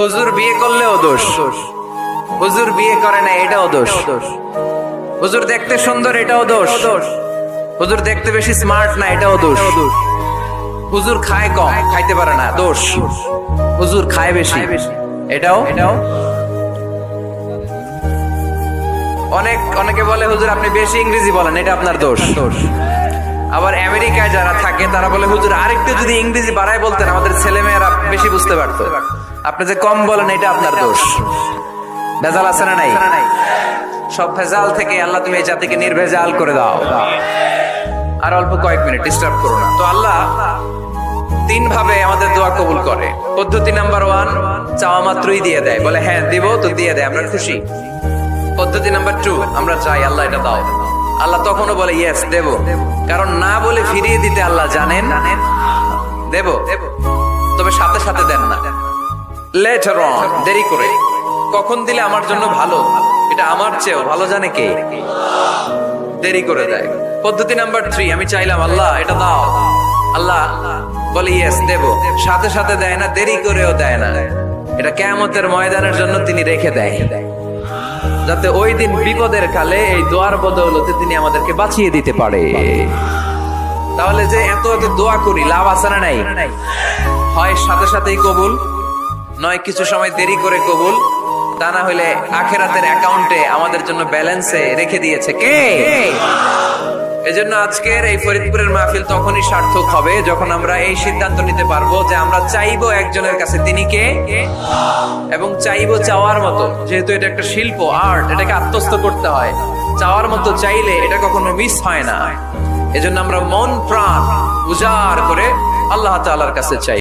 হুজুর বিয়ে করলেও দোষ। হুজুর বিয়ে করে না, এটাও দোষ। হুজুর দেখতে সুন্দর, এটাও দোষ। হুজুর দেখতে বেশি স্মার্ট না, এটাও দোষ। হুজুর খায় কম, খাইতে পারে না, দোষ। হুজুর খায় বেশি, এটাও। এটাও অনেক, অনেকে বলে, হুজুর, আপনি বেশি ইংরেজি বলেন, এটা আপনার দোষ। আবার আমেরিকায় যারা থাকে, তারা বলে, হুজুর, আরেকটু যদি ইংরেজি বাড়ায় বলতেন, আমাদের ছেলে মেয়েরা বেশি বুঝতে পারতো। আপনি যে কম বলেন, এটা আপনার দোষ। ভেজাল আছে না নাই? সব ভেজাল থেকে আল্লাহ তুমি এই জাতিকে নির্ভেজাল করে দাও। আর অল্প কয়েক মিনিট ডিস্টার্ব করো না। তো আল্লাহ তিন ভাবে আমাদের দোয়া কবুল করে। পদ্ধতি নাম্বার ওয়ান চাওয়া মাত্রই দিয়ে দেয়। বলে হ্যাঁ দিব তো দিয়ে দেয়, আমরা খুশি। পদ্ধতি নাম্বার টু আমরা চাই আল্লাহ এটা দাও। আল্লাহ তখনও বলে ইয়েস দেব। কারণ না বলে ফিরিয়ে দিতে আল্লাহ জানেন। দেব। তবে সাথে সাথে দেন না। লেটার অন দেরি করে। কখন দিলে আমার জন্য ভালো? এটা আমার চেয়েও ভালো জানে কে? দেরি করে দেয়। পদ্ধতি নাম্বার থ্রি আমি চাইলাম, আল্লাহ, এটা দাও। আল্লাহ বলে ইয়েস দেব। সাথে সাথে দেয় না, দেরি করেও দেয় না। এটা কেমতের ময়দানের জন্য তিনি রেখে দেয়। যাতে ওই দিন বিপদের কালে এই দোয়ার বদৌলতে তিনি আমাদেরকে বাঁচিয়ে দিতে পারে। তাহলে যে এত এত দোয়া করি, লাভ আছে না নাই? হয় সাথে সাথেই কবুল? নয়, কিছু সময় দেরি করে কবুল। তা না হলে আখেরাতের অ্যাকাউন্টে আমাদের জন্য ব্যালেন্সে রেখে দিয়েছে কে? এজন্য আজকের এই ফরিদপুরের মাহফিল তখনই সার্থক হবে যখন আমরা এই সিদ্ধান্ত নিতে পারব যে আমরা চাইব একজনের কাছে তিনি কে? এবং চাইব চাওয়ার মতো, যেহেতু এটা একটা শিল্প, আর্ট, এটাকে আত্মস্থ করতে হয়। চাওয়ার মতো চাইলে এটা কখনো মিস হয় না। এজন্য আমরা মন প্রাণ উজাড় করে আল্লাহ তাআলার কাছে চাই।